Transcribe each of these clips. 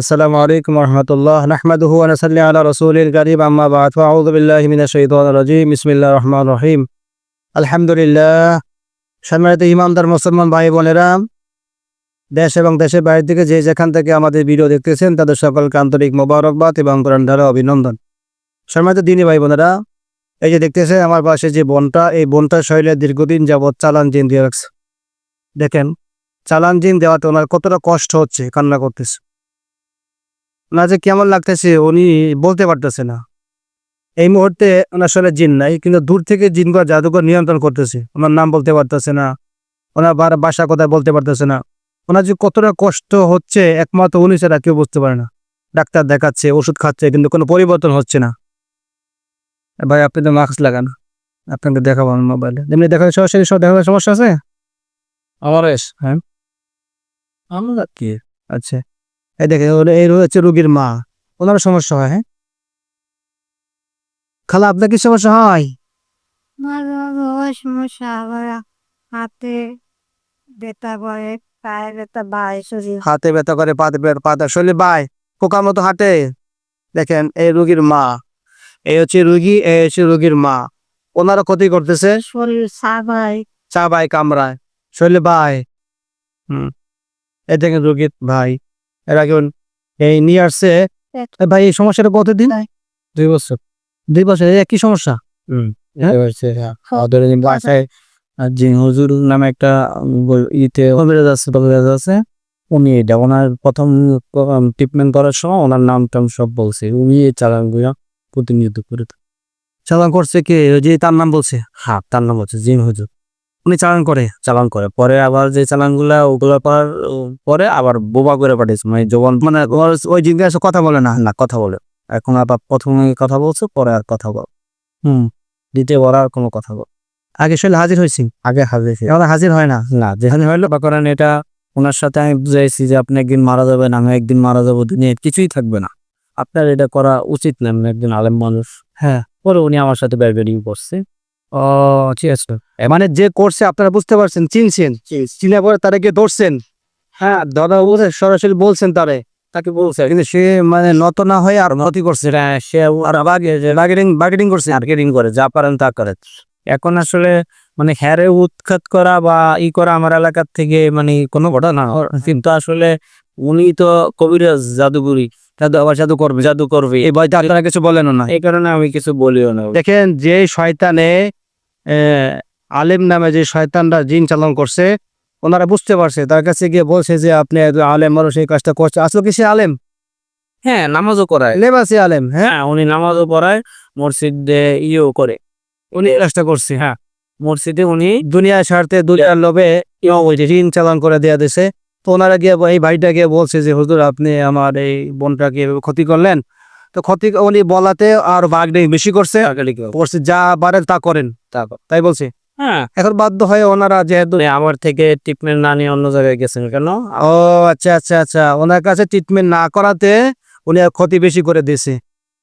আসসালামু আলাইকুম রহমতুল্লাহ। নাহমাদহু আনসাল্লি আলা রসুলিল গরিব আম্মা বাদ। ফাউদ্দুবিল্লাহ মিনা শহীদান রাজিম। বিসমিল্লা রহমান রহিম। আলহামদুলিল্লাহ। সম্মানিত ইমানদার মুসলমান ভাই বোনেরা, দেশ এবং দেশের বাইরে থেকে যে যেখান থেকে আমাদের ভিডিও দেখতেছেন, তাদের সকলকে আন্তরিক মোবারকবাদ এবং প্রাণধারা অভিনন্দন। সম্মানিত দিনী ভাই বোনেরা, এই যে দেখতেছেন, আমার পাশে যে বনটা, এই বনটা শরীরে দীর্ঘদিন যাবৎ চালান জিন দিয়ে রাখছে। দেখেন, চালান জিন দেওয়াতে ওনার কতটা কষ্ট হচ্ছে কান্না করতেছে। ওনার যে কেমন লাগতেছে উনি বলতে পারতেছে না। এই মুহূর্তে ওনার শরীরে জিন নাই কিন্তু দূর থেকে জিনগুলো জাদুকর নিয়ন্ত্রণ করতেছে। ওনার নাম বলতে পারতেছে না ওনার বার- বাসা কোথায় বলতে পারতেছে না। ওনার যে কতটা কষ্ট হচ্ছে একমাত্র উনি ছাড়া কেউ বুঝতে পারে না। ডাক্তার দেখাচ্ছে ওষুধ খাচ্ছে কিন্তু কোনো পরিবর্তন হচ্ছে না। ভাই আপনি তো মাস্ক লাগান আপনাকে দেখাবো আমার মোবাইলে। এমনি দেখা সরাসরি সব দেখার সমস্যা আছে? আমার হ্যাঁ। আমরা কি? আচ্ছা। এই দেখে এই হচ্ছে রুগীর মা। ওনার সমস্যা হয় হ্যাঁ? খালা আপনার কি সমস্যা হয়? সমস্যা হাতে ব্যথা করে পায়ে ব্যথা বাড়ে শরীর। হাতে ব্যথা করে পাতে পাতা শরীরে বাই পোকার মতো হাঁটে। দেখেন এই রুগীর মা। এই হচ্ছে রুগী এই হচ্ছে রুগীর মা। ওনারা ক্ষতি করতেছে। শরীর সাবাই চা বাই কামড়ায়। শরীরে বাই হুম। এই দেখেন রুগীর ভাই। এর আগে এই নিয়ে আসছে। ভাই এই সমস্যাটা কতদিন? দুই বছর। দুই বছর এই একই সমস্যা? হ্যাঁ? বাসায় হুজুর নামে একটা ইতে আছে উনি এটা ওনার প্রথম ট্রিটমেন্ট করার সময় ওনার নাম টাম সব বলছে। উনি এই প্রতিনিয়ত করে চালান করছে কে? ওই যে তার নাম বলছে? হ্যাঁ তার নাম বলছে জিম হুজুর। উনি চালান করে। চালান করে। পরে আবার যে চালানগুলা ওগুলো করার পরে আবার বোবা করে পাঠিয়েছে। মানে জবান মানে ওই কথা বলে না। না কথা বলে। এখন আবার প্রথমে কথা বলছো পরে আর কথা বল। হুম। দ্বিতীয় বড় আর কোনো কথা বল। আগে শৈল হাজির হয়েছি। আগে হাজির এখন হাজির হয় না। না যেখানে হইল বা করেন এটা ওনার সাথে আমি বুঝাইছি যে আপনি একদিন মারা যাবেন আমি একদিন মারা যাব দুনিয়ায় কিছুই থাকবে না। আপনার এটা করা উচিত না একজন আলেম মানুষ। হ্যাঁ। পরে উনি আমার সাথে ব্যারবেরি করছে। ও ঠিক আছে। মানে যে করছে আপনারা বুঝতে পারছেন চিনছেন? চিনে পরে তারা গিয়ে ধরছেন? হ্যাঁ। দাদা বুঝে সরাসরি বলছেন তারে। তাকে বলছে। কিন্তু সে মানে নত না হয়ে আর ক্ষতি করছে। সেটা সে আর বার্গেনিং বার্গেনিং করছে মার্কেটিং করে যা পারেন তা করে। এখন আসলে মানে হ্যারে উৎখাত করা বা ই করা আমার এলাকার থেকে মানে কোনো ঘটনা না। কিন্তু আসলে উনি তো কবিরাজ জাদুগুরি জাদু আবার জাদু করবে জাদু করবে। এই ভয়টা আপনারা কিছু বলেন না। এই কারণে আমি কিছু বলিও না। দেখেন যে শয়তানে আলেম নামে যে শয়তানরা জিন চালন করছে ওনারা বুঝতে পারছে তার কাছে গিয়ে বলছে যে আপনি আলেম মানুষ এই কাজটা করছে। আসলে কি সে আলেম? হ্যাঁ নামাজও করায় লেবাসি আলেম হ্যাঁ? হ্যাঁ উনি নামাজও পড়ায় মসজিদে ইয়েও করে। উনি কাজটা করছে হ্যাঁ। মসজিদে উনি দুনিয়ার স্বার্থে দুনিয়ার লোভে ঋণ চালান করে দেওয়া দিছে। তো ওনারা গিয়ে এই ভাইটা গিয়ে বলছে যে হুজুর আপনি আমার এই বোনটাকে ক্ষতি করলেন তো ক্ষতি উনি বলাতে আর বাঘ বেশি করছে। করছে যা পারেন তা করেন। তাই বলছি। হ্যাঁ। এখন বাধ্য হয়ে ওনারা যেহেতু আমার থেকে ট্রিটমেন্ট না নিয়ে অন্য জায়গায় গেছেন কেন? ও আচ্ছা আচ্ছা আচ্ছা। ওনার কাছে ট্রিটমেন্ট না করাতে উনি ক্ষতি বেশি করে দিয়েছে।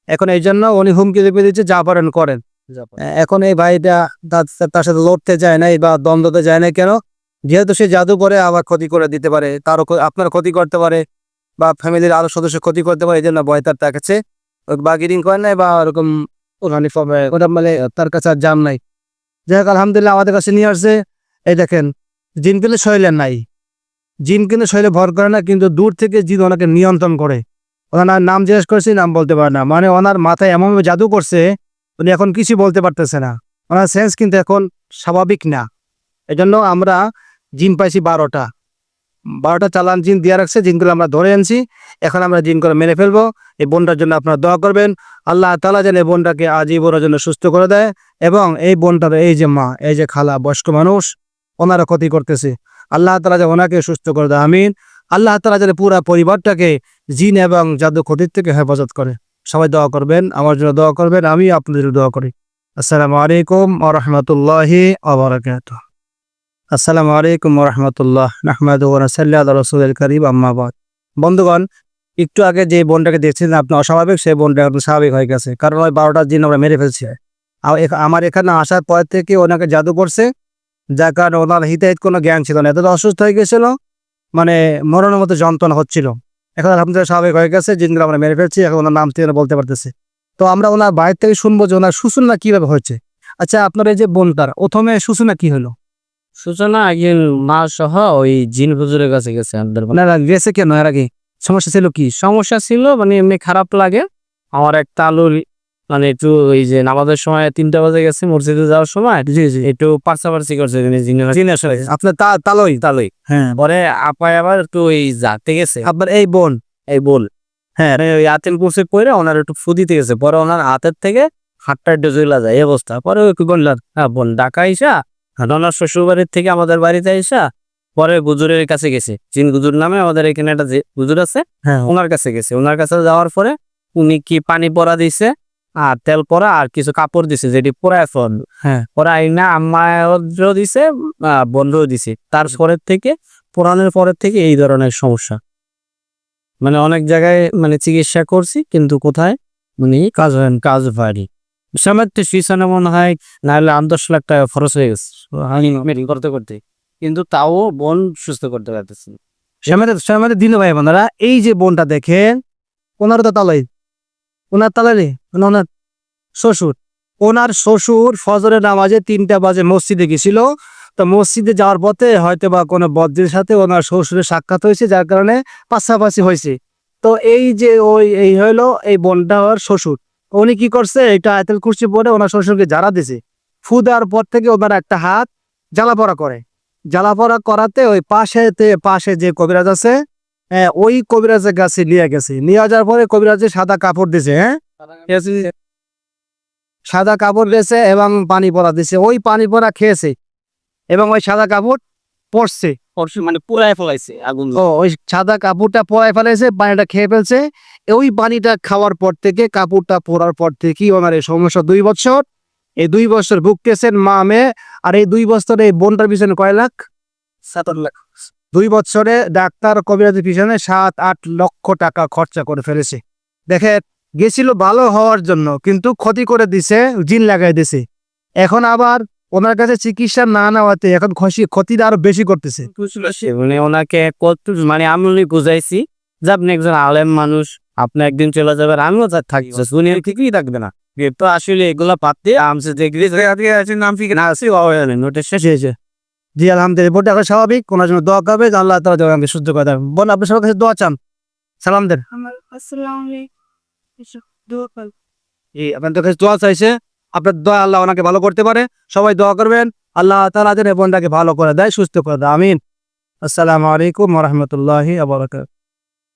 এখন এই জন্য উনি হুমকি দিয়ে দিচ্ছে যা পারেন করেন। এখন এই ভাইটা তার- তার সাথে লড়তে যায় না বা দ্বন্দ্বতে যায় না কেন? যেহেতু সে জাদু করে আবার ক্ষতি করে দিতে পারে তারও আপনার ক্ষতি করতে পারে বা ফ্যামিলির আরও সদস্য ক্ষতি করতে পারে এই জন্য ভয় তার তার কাছে। বার্গেনিং করে নাই বা ওরকম ওখানে ফবে- ওটা মানে তার কাছে আর জাম নাই। যাই হোক, আলহামদুলিল্লাহ আমাদের কাছে নিয়ে আসছে। এই দেখেন, জিন কিন্তু শৈলের নাই। জিন কিন্তু শৈলে ভর করে না, কিন্তু দূর থেকে জিন ওনাকে নিয়ন্ত্রণ করে। ওনার নাম জিজ্ঞেস করেছি, নাম বলতে পারে না। মানে ওনার মাথায় এমনভাবে জাদু করছে, উনি এখন কিছু বলতে পারতেছে না। ওনার সেন্স কিন্তু এখন স্বাভাবিক না। এজন্য আমরা জিন পাইছি বারোটা। বারোটা চালান জিন দিয়ে রাখছে, জিনগুলো আমরা ধরে আনছি। এখন আমরা জিনগুলো মেনে ফেলব। এই বোনটার জন্য আপনারা দোয়া করবেন। আল্লাহ তালা যেন এই বোনটাকে আজীবনের জন্য সুস্থ করে দেয় এবং এই বোনটার এই যে মা, এই যে খালা, বয়স্ক মানুষ, ওনারা ক্ষতি করতেছে। আল্লাহ তালা যেন ওনাকে সুস্থ করে দেয়। আমিন। আল্লাহ তালা যেন পুরা পরিবারটাকে জিন এবং জাদু ক্ষতির থেকে হেফাজত করে। সবাই দোয়া করবেন, আমার জন্য দোয়া করবেন আমি আপনাদের দোয়া করি। আসসালামু আলাইকুম আ রহমতুল্লাহি আসসালামু আলাইকুম রহমতুল্লাহ সাল্লাহ রসুল করিম আম্মাবাদ বন্ধুগণ, একটু আগে যে বোনটাকে দেখছিলেন আপনি অস্বাভাবিক, সেই বোনটা এখন স্বাভাবিক হয়ে গেছে, কারণ ওই বারোটা দিন আমরা মেরে ফেলছি। আমার এখানে আসার পর থেকে ওনাকে জাদু করছে, যার কারণে ওনার হিতাহিত কোনো জ্ঞান ছিল না। এত অসুস্থ হয়ে গেছিল মানে মরণের মতো যন্ত্রণা হচ্ছিল। এখন আলহামদুলিল্লাহ স্বাভাবিক হয়ে গেছে জিনগুলো আমরা মেরে ফেলছি, এখন ওনার নাম থেকে বলতে পারতেছে। তো আমরা ওনার বাইরে থেকে শুনব যে ওনার সূচনা কীভাবে হয়েছে। আচ্ছা আপনার এই যে বোনটার, প্রথমে সূচনা কি হলো? সূচনা একদিন মা সহ ওই জিন হুজুরের কাছে গেছে আমাদের ওনারা গেছে কেন? এর আগে? সমস্যা ছিল কি? সমস্যা ছিল মানে এমনি খারাপ লাগে। আমার একটা আলুর মানে একটু ওই যে নামাজের সময় তিনটা বাজে গেছে মসজিদে যাওয়ার সময়। জি জি। একটু পার্সাপার্সি করছে আপনার তালই? তালই। হ্যাঁ। পরে আপায় আবার একটু ওই যাতে গেছে। এই বোন? এই বল হ্যাঁ। মানে ওই আতেল কুসে পরে ওনার একটু ফু দিতে গেছে। পরে ওনার হাতের থেকে হাতটা একটু জ্বলা যায়। এই অবস্থা। পরে ওই হ্যাঁ বোন আইসা ওনার শ্বশুর বাড়ির থেকে আমাদের বাড়িতে আইসা পরে গুজুরের কাছে গেছে। জিন গুজুর নামে আমাদের এখানে একটা যে গুজুর আছে হ্যাঁ। ওনার কাছে গেছে। ওনার কাছে যাওয়ার পরে উনি কি পানি পরা দিছে আর তেল পরা আর কিছু কাপড় দিছে যেটি পরায় ফল। হ্যাঁ। পরাই না আম্মায়ও দিছে আহ, বন্ধও দিছে। তার পরের থেকে পুরানোর পরের থেকে এই ধরনের সমস্যা। মানে অনেক জায়গায় মানে চিকিৎসা করছি কিন্তু কোথায়? মানে কাজ হয় কাজ হয়নি সময় তো ফিসানে মনে হয় নাহলে আট দশ লাখ টাকা খরচ হয়ে গেছে। মেডিকেল করতে করতে। কিন্তু তাও বোন সুস্থ করতে পারতেছে। শ্যামাদের শ্যামাদের দিন ভাই বোনেরা, এই যে বোনটা দেখেন, ওনার তো তালাই ওনার তালাই ওনার শ্বশুর। ওনার শ্বশুর ফজরের নামাজে তিনটা বাজে মসজিদে গেছিল। তো মসজিদে যাওয়ার পথে হয়তো বা কোনো বদ্রের সাথে ওনার শ্বশুরের সাক্ষাৎ হয়েছে, যার কারণে পাশাপাশি হয়েছে। তো এই যে ওই, এই হলো এই বোনটা ওর শ্বশুর। উনি কি করছে? এটা আয়তেল কুর্সি পরে ওনার শ্বশুরকে জ্বালা দিছে। ফু দেওয়ার পর থেকে ওনার একটা হাত জ্বালা পড়া করে। জ্বালা পড়া করাতে ওই পাশে পাশে যে কবিরাজ আছে হ্যাঁ, ওই কবিরাজের কাছে নিয়ে গেছে। নিয়ে যাওয়ার পরে কবিরাজে সাদা কাপড় দিছে হ্যাঁ? সাদা কাপড় দিয়েছে এবং পানি পরা দিছে। ওই পানি পরা খেয়েছে এবং ওই সাদা কাপড় পরছে। মানে পুরাই ফলাইছে আগুন ও ওই সাদা কাপড়টা পরায় ফেলেছে পানিটা খেয়ে ফেলছে। ওই পানিটা খাওয়ার পর থেকে কাপড়টা পরার পর থেকেই ওনার এই সমস্যা দুই বছর। এই দুই বছর ভুগতেছেন মা মেয়ে আর এই দুই বছরে এই বোনটার পিছনে কয় লাখ? সাতার লাখ। দুই বছরে ডাক্তার কবিরাজের পিছনে সাত আট লক্ষ টাকা খরচা করে ফেলেছে। দেখে গেছিল ভালো হওয়ার জন্য কিন্তু ক্ষতি করে দিছে জিন লাগাই দিছে। এখন আবার ওনার কাছে চিকিৎসা না নেওয়াতে এখন ক্ষতি ক্ষতিটা আরও বেশি করতেছে। মানে ওনাকে কত মানে আমি উনি বুঝাইছি যে আপনি একজন আলেম মানুষ আপনি একদিন চলে যাবেন আমিও থাকি। উনি ঠিকই থাকবে না। তো আসলে এগুলা পাতে আমসে দেখলি নাম ঠিক না আসি নোটের শেষ। হয়েছে জি। আলহামদুলিল্লাহ এখন স্বাভাবিক। কোনার জন্য দোয়া করবে আল্লাহ তালা আমাকে করে দেবেন বোন আপনার সবার কাছে দোয়া চান। সালাম দেন। আমার আসসালামু আলাইকুম। দোয়া কর। জি আপনাদের কাছে দোয়া চাইছে। আপনার দয়া আল্লাহ ওনাকে ভালো করতে পারে। সবাই দোয়া করবেন। আল্লাহ তালা যেন বোনটাকে ভালো করে দেয়, সুস্থ করে দেয়। আমিন। আসসালামু আলাইকুম রহমতুল্লাহি আবরকাত